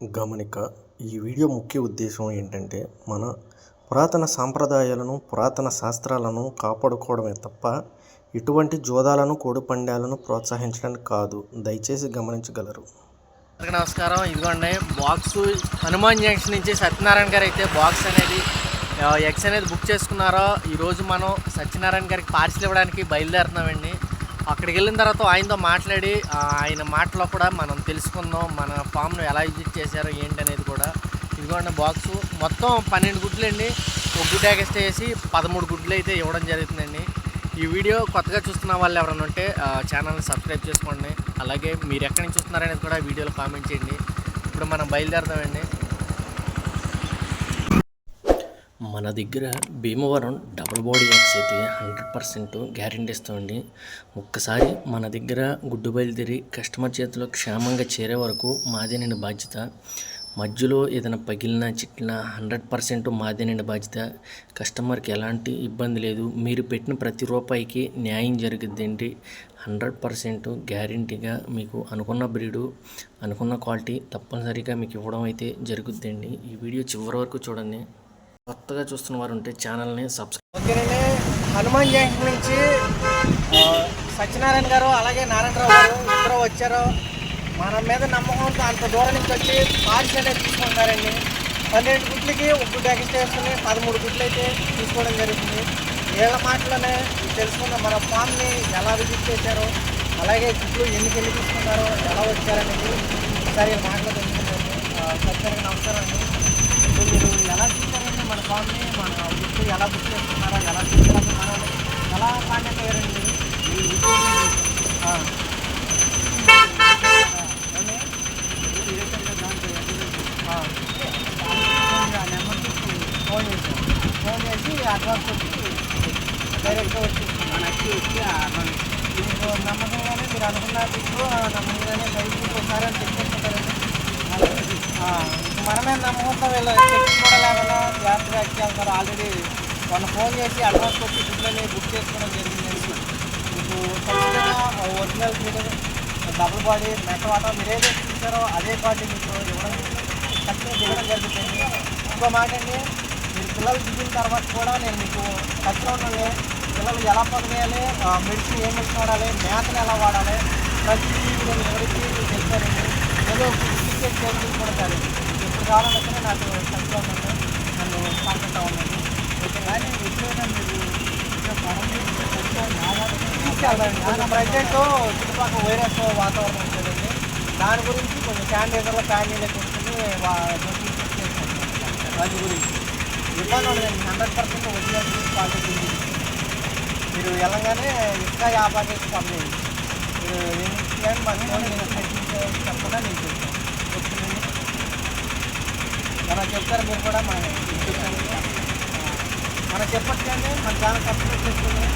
గమనిక ఈ వీడియో ముఖ్య ఉద్దేశం ఏంటంటే మన పురాతన సాంప్రదాయాలను పురాతన శాస్త్రాలను కాపాడుకోవడమే తప్ప ఇటువంటి జోదాలను కోడిపందాలను ప్రోత్సహించడానికి కాదు. దయచేసి గమనించగలరు. నమస్కారం. ఇదిగోండి బాక్స్ హనుమాన్ జంక్షన్ నుంచి సత్యనారాయణ గారు అయితే బాక్స్ అనేది ఆ, ఎగ్స్ అనేది బుక్ చేసుకున్నారో ఈరోజు మనం సత్యనారాయణ గారికి పార్సిల్ ఇవ్వడానికి బయలుదేరుతున్నామండి. అక్కడికి వెళ్ళిన తర్వాత ఆయనతో మాట్లాడి ఆయన మాటలో కూడా మనం తెలుసుకుందాం మన ఫామ్ను ఎలా విజిట్ చేశారో ఏంటి అనేది కూడా. ఇదిగోండి బాక్స్. మొత్తం పన్నెండు గుడ్లు అండి ఒక గుడ్డు ఎక్స్ట్రా వేసి పదమూడు గుడ్లు అయితే ఇవ్వడం జరుగుతుందండి. ఈ వీడియో కొత్తగా చూస్తున్న వాళ్ళు ఎవరైనా ఉంటే ఛానల్ని సబ్స్క్రైబ్ చేసుకోండి. అలాగే మీరు ఎక్కడి నుంచి చూస్తున్నారనేది కూడా వీడియోలో కామెంట్ చేయండి. ఇప్పుడు మనం బయలుదేరదామండి. మన దగ్గర భీమవరం డబుల్ బాడీ ఎగ్స్ అయితే హండ్రెడ్ పర్సెంట్ గ్యారెంటీ ఇస్తామండి ఒక్కసారి మన దగ్గర గుడ్డు బయలుదేరి కస్టమర్ చేతిలో క్షేమంగా చేరే వరకు మాదేనండి బాధ్యత. మధ్యలో ఏదైనా పగిలినా చిట్లినా హండ్రెడ్ పర్సెంట్ మాదేనండి బాధ్యత. కస్టమర్కి ఎలాంటి ఇబ్బంది లేదు. మీరు పెట్టిన ప్రతి రూపాయికి న్యాయం జరుగుద్దండి. హండ్రెడ్ పర్సెంట్ గ్యారంటీగా మీకు అనుకున్న బ్రీడు అనుకున్న క్వాలిటీ తప్పనిసరిగా మీకు ఇవ్వడం అయితే జరుగుద్దండి. ఈ వీడియో చివరి వరకు చూడండి. కొత్తగా చూస్తున్న వారు ఉంటే ఛానల్ని సబ్స్క్రైబ్ ఓకేనండి. హనుమాన్ జయంతి నుంచి సత్యనారాయణ గారు అలాగే నారాయణరావు గారు ఇద్దరు వచ్చారు. మన మీద నమ్మకంతో అంత దూరం నుంచి వచ్చి పార్సల్ అనేది తీసుకుంటారండి పన్నెండు గుట్లకి ఒక్క ప్యాకెట్ వేసుకుని పదమూడు గుట్లు అయితే తీసుకోవడం జరుగుతుంది. వీళ్ళ మాటలోనే తెలుసుకున్న మన ఫామ్ని ఎలా విజిట్ చేశారో అలాగే గుడ్లు ఎన్ని ఎన్ని తీసుకున్నారో ఎలా వచ్చారనేది ఒకసారి మాటలు మాటలో తెలుసుకుందాం సత్యనారాయణ నమస్కారం అండి. మీరు ఎలా స్వామిని మన గుర్తు ఎలా గుర్తు చేస్తున్నారా ఎలా తీసుకెళ్తున్నారా ఎలా కాంటాక్ట్ అయ్యారండి ఈ బుక్ ఫోన్ చేశాం. ఫోన్ చేసి అడ్వాన్స్ వచ్చి డైరెక్ట్గా వచ్చి మీకు నమ్మకంగానే మీరు అనుకున్నారు నమ్మకంగానే బయటికి ఒకసారి అని మనమే నమ్మకంతో వీళ్ళు చెక్ కూడా లేకుండా జాగ్రత్తగా ఇచ్చేస్తారు ఆల్రెడీ వాళ్ళు ఫోన్ చేసి అడ్వాన్స్ వచ్చి ఫుడ్లని బుక్ చేసుకోవడం జరిగింది మీకు ఖచ్చితంగా ఒరిజినల్ ఫీడ్ డబుల్ బాడీ మెట్ట వాటర్ మీరు ఏదైతే ఇచ్చారో అదే బాడీ మీకు ఇవ్వడం ఖచ్చితంగా ఇవ్వడం జరుగుతుంది. ఇంకో మాట అండి మీరు పిల్లలు దిగిన తర్వాత కూడా నేను మీకు ఖచ్చితంగా ఉండాలి పిల్లలు ఎలా పొందేయాలి మెడిసిన్ ఏం మెడిసిన్ వాడాలి మేతలు ఎలా వాడాలి ప్రతి నేను ఎవరికి చెప్తారండి ఏదో టికెట్ చేసి కూడా సరే ఎప్పుడు కావాలంటే నాకు ఖచ్చితంగా నన్ను కాంటాక్ట్ అవ్వండి ఓకే కానీ ఎప్పుడైనా మీరు తీసుకెళ్తాను ప్రజెంట్ చుట్టుపక్కల వైరస్ వాతావరణం వచ్చేదండి దాని గురించి కొంచెం శానిటైజర్లో ప్యాన్ కొంచెం దాని గురించి. ఇబ్బంది ఉండదండి హండ్రెడ్ పర్సెంట్ ఒరిజినల్ క్వాలిటీ మీరు వెళ్ళగానే ఇంకా యాభై కేజీ పంపేయండి మీరు ఏం మన ఫోన్ నేను సెట్టింగ్ చెప్పకుండా నేను చెప్తాను ఓకేనండి మనకు చెప్తారు మీరు కూడా మన చెప్తాను మనం చెప్పట్లేండి మన చాలా సబ్స్క్రైబ్ చేసుకోండి